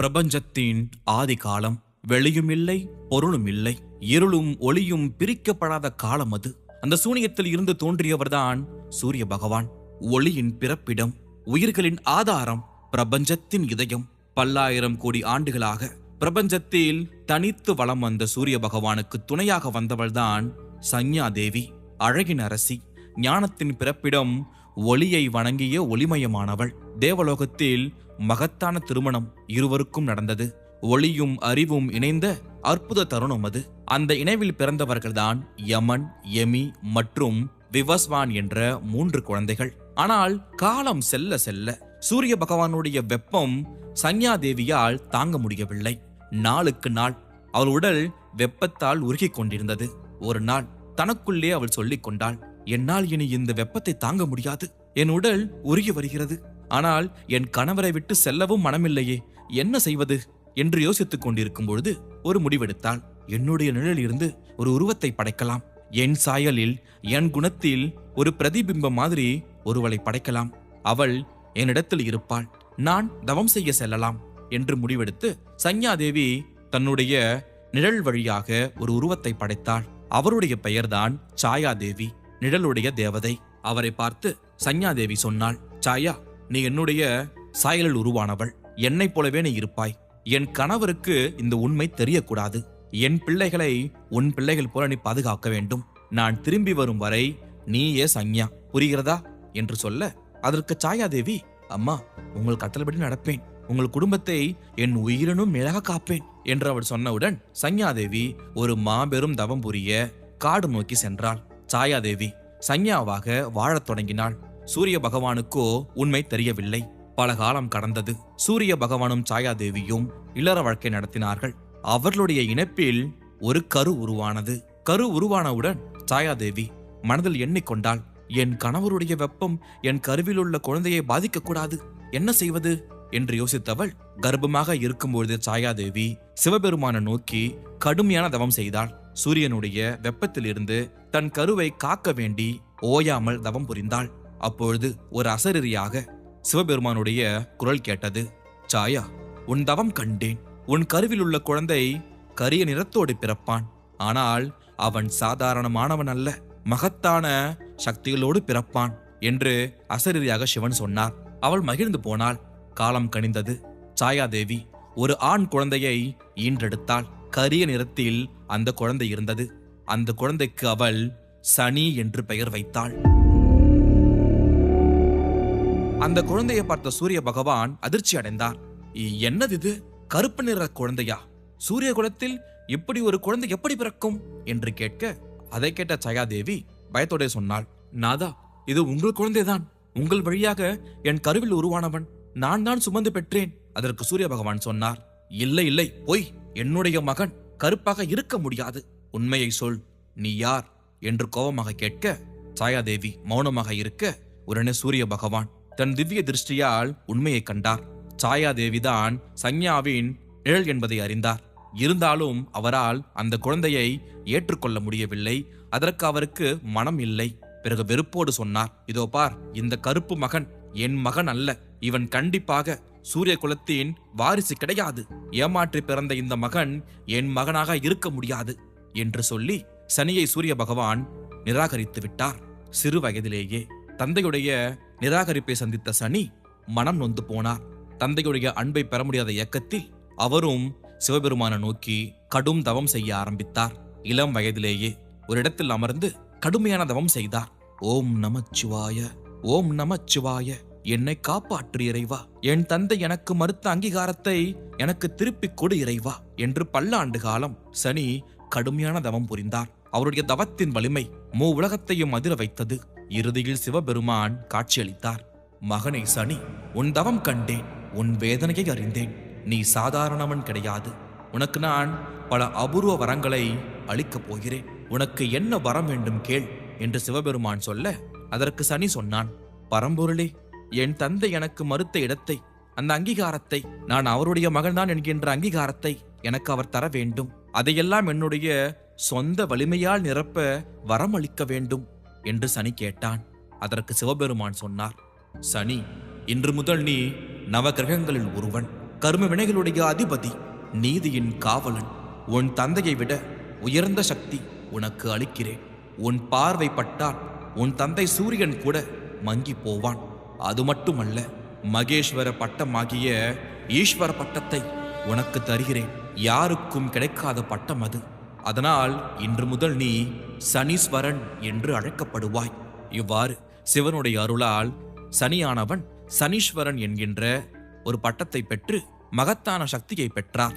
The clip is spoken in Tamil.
பிரபஞ்சத்தின் ஆதி காலம் வெளியும் இல்லை பொருளும் இல்லை இருளும் ஒளியும் பிரிக்கப்படாத காலம் அது. அந்த சூனியத்தில் இருந்து தோன்றியவர்தான் சூரிய பகவான். ஒளியின் பிறப்பிடம் உயிர்களின் ஆதாரம் பிரபஞ்சத்தின் இதயம். பல்லாயிரம் கோடி ஆண்டுகளாக பிரபஞ்சத்தில் தனித்து வளம் வந்த சூரிய பகவானுக்கு துணையாக வந்தவள்தான் சஞ்ஞா தேவி அழகின் அரசி. ஞானத்தின் பிறப்பிடம் ஒளியை வணங்கிய ஒளிமயமானவள். தேவலோகத்தில் மகத்தான திருமணம் இருவருக்கும் நடந்தது. ஒளியும் அறிவும் இணைந்த அற்புத தருணம் அது. அந்த இணைவில் பிறந்தவர்கள்தான் யமன் யமி மற்றும் விவஸ்வான் என்ற மூன்று குழந்தைகள். ஆனால் காலம் செல்ல செல்ல சூரிய பகவானுடைய வெப்பம் சன்யாதேவியால் தாங்க முடியவில்லை. நாளுக்கு நாள் அவள் உடல் வெப்பத்தால் உருகி கொண்டிருந்தது. ஒரு நாள் தனக்குள்ளே அவள் சொல்லிக் கொண்டாள் என்னால் இனி இந்த வெப்பத்தை தாங்க முடியாது. என் உடல் உருகி வருகிறது. ஆனால் என் கணவரை விட்டு செல்லவும் மனமில்லையே என்ன செய்வது? என்று யோசித்துக் கொண்டிருக்கும் பொழுது ஒரு முடிவெடுத்தாள். என்னுடைய நிழலில் இருந்து ஒரு உருவத்தை படைக்கலாம். என் சாயலில் என் குணத்தில் ஒரு பிரதிபிம்பம் மாதிரி ஒருவளை படைக்கலாம். அவள் என்னிடத்தில் இருப்பாள். நான் தவம் செய்ய செல்லலாம் என்று முடிவெடுத்து சஞ்ஞாதேவி தன்னுடைய நிழல் வழியாக ஒரு உருவத்தை படைத்தாள். அவருடைய பெயர்தான் சாயாதேவி நிழலுடைய தேவதை. அவரை பார்த்து சஞ்ஞாதேவி சொன்னாள் சாயா நீ என்னுடைய சாயலில் உருவானவள். என்னைப் போலவே நீ இருப்பாய். என் கணவருக்கு இந்த உண்மை தெரியக்கூடாது. என் பிள்ளைகளை உன் பிள்ளைகள் போல நீ பாதுகாக்க வேண்டும். நான் திரும்பி வரும் வரை நீயே சஞ்ஞா புரிகிறதா? என்று சொல்ல அதற்கு சாயாதேவி அம்மா உங்கள் கட்டளப்படி நடப்பேன். உங்கள் குடும்பத்தை என் உயிரினும் மேலாக காப்பேன். என்று அவள் சொன்னவுடன் சஞ்ஞாதேவி ஒரு மாபெரும் தவம் புரிய காடு நோக்கி சென்றாள். சாயாதேவி சஞ்ஞாவாக வாழத் தொடங்கினாள். சூரிய பகவானுக்கோ உண்மை தெரியவில்லை. பல காலம் கடந்தது. சூரிய பகவானும் சாயாதேவியும் இல்லற வாழ்க்கை நடத்தினார்கள். அவர்களுடைய இணைப்பில் ஒரு கரு உருவானது. கரு உருவானவுடன் சாயாதேவி மனதில் எண்ணிக்கொண்டாள். என் கணவருடைய வெப்பம் என் கருவில் உள்ள குழந்தையை பாதிக்கக்கூடாது. என்ன செய்வது? என்று யோசித்தவள் கர்ப்பமாக இருக்கும்பொழுது சாயாதேவி சிவபெருமானை நோக்கி கடுமையான தவம் செய்தாள். சூரியனுடைய வெப்பத்திலிருந்து தன் கருவை காக்க வேண்டி ஓயாமல் தவம் புரிந்தாள். அப்பொழுது ஒரு அசரீரியாக சிவபெருமானுடைய குரல் கேட்டது சாயா உன் தவம் கண்டேன். உன் கருவில் உள்ள குழந்தை கரிய நிறத்தோடு பிறப்பான். ஆனால் அவன் சாதாரணமானவன் அல்ல மகத்தான சக்திகளோடு பிறப்பான் என்று அசரீரியாக சிவன் சொன்னார். அவள் மகிழ்ந்து போனாள். காலம் கனிந்தது. சாயாதேவி ஒரு ஆண் குழந்தையை ஈன்றெடுத்தாள். கரிய நிறத்தில் அந்த குழந்தை இருந்தது. அந்த குழந்தைக்கு அவள் சனி என்று பெயர் வைத்தாள். அந்த குழந்தையை பார்த்த சூரிய பகவான் அதிர்ச்சி அடைந்தார். என்னது இது கருப்பு நிற குழந்தையா? சூரிய குலத்தில் இப்படி ஒரு குழந்தை எப்படி பிறக்கும்? என்று கேட்க அதை கேட்ட சயாதேவி பயத்தோட சொன்னாள் நாதா இது உங்கள் குழந்தைதான். உங்கள் வழியாக என் கருவில் உருவானவன். நான் தான் சுமந்து பெற்றேன். அதற்கு சூரிய பகவான் சொன்னார் இல்லை இல்லை பொய் என்னுடைய மகன் கருப்பாக இருக்க முடியாது. உண்மையை சொல் நீ யார்? என்று கோபமாக கேட்க சாயாதேவி மௌனமாக இருக்க உடனே சூரிய பகவான் தன் திவ்ய திருஷ்டியால் உண்மையை கண்டார். சாயாதேவிதான் சஞ்ஞாவின் நிழல் என்பதை அறிந்தார். இருந்தாலும் அவரால் அந்த குழந்தையை ஏற்றுக்கொள்ள முடியவில்லை. அதற்கு அவருக்கு மனம் இல்லை. பிறகு வெறுப்போடு சொன்னார் இதோ பார் இந்த கருப்பு மகன் என் மகன் அல்ல. இவன் கண்டிப்பாக சூரிய குலத்தின் வாரிசு கிடையாது. ஏமாற்றி பிறந்த இந்த மகன் என் மகனாக இருக்க முடியாது என்று சொல்லி சனியை சூரிய பகவான் நிராகரித்து விட்டார். சிறு வயதிலேயே தந்தையுடைய நிராகரிப்பை சந்தித்த சனி மனம் நொந்து போனார். தந்தையுடைய அன்பை பெற முடியாத இயக்கத்தில் அவரும் சிவபெருமானை நோக்கி கடும் தவம் செய்ய ஆரம்பித்தார். இளம் வயதிலேயே ஒரு இடத்தில் அமர்ந்து கடுமையான தவம் செய்தார். ஓம் நமச்சிவாய ஓம் நமச்சிவாய என்னை காப்பாற்று இறைவா என் தந்தை எனக்கு மறுத்த அங்கீகாரத்தை எனக்கு திருப்பிக் கொடு இறைவா என்று பல்லாண்டு காலம் சனி கடுமையான தவம் புரிந்தார். அவருடைய தவத்தின் வலிமை மூ உலகத்தையும் அதிர வைத்தது. இறுதியில் சிவபெருமான் காட்சியளித்தார். மகனை சனி உன் தவம் கண்டேன் உன் வேதனையை அறிந்தேன். நீ சாதாரணவன் கிடையாது. உனக்கு நான் பல அபூர்வ வரங்களை அளிக்கப் போகிறேன். உனக்கு என்ன வரம் வேண்டும் கேள் என்று சிவபெருமான் சொல்ல அதற்கு சனி சொன்னான் பரம்பொருளே என் தந்தை எனக்கு மறுத்த இடத்தை அந்த அங்கீகாரத்தை நான் அவருடைய மகன்தான் என்கின்ற அங்கீகாரத்தை எனக்கு அவர் தர வேண்டும். அதையெல்லாம் என்னுடைய சொந்த வலிமையால் நிரப்ப வரம் அளிக்க வேண்டும். என்று சனி கேட்டான். அதற்கு சிவபெருமான் சொன்னார் சனி இன்று முதல் நீ நவகிரகங்களில் ஒருவன் கர்ம வினைகளுடைய அதிபதி நீதியின் காவலன். உன் தந்தையை விட உயர்ந்த சக்தி உனக்கு அளிக்கிறேன். உன் பார்வை பட்டால் உன் தந்தை சூரியன் கூட மங்கி போவான். அது மட்டுமல்ல மகேஸ்வர பட்டமாகிய ஈஸ்வர பட்டத்தை உனக்கு தருகிறேன். யாருக்கும் கிடைக்காத பட்டம் அது. அதனால் இன்று முதல் நீ சனீஸ்வரன் என்று அழைக்கப்படுவாய். இவ்வாறு சிவனுடைய அருளால் சனியானவன் சனீஸ்வரன் என்கின்ற ஒரு பட்டத்தை பெற்று மகத்தான சக்தியை பெற்றார்.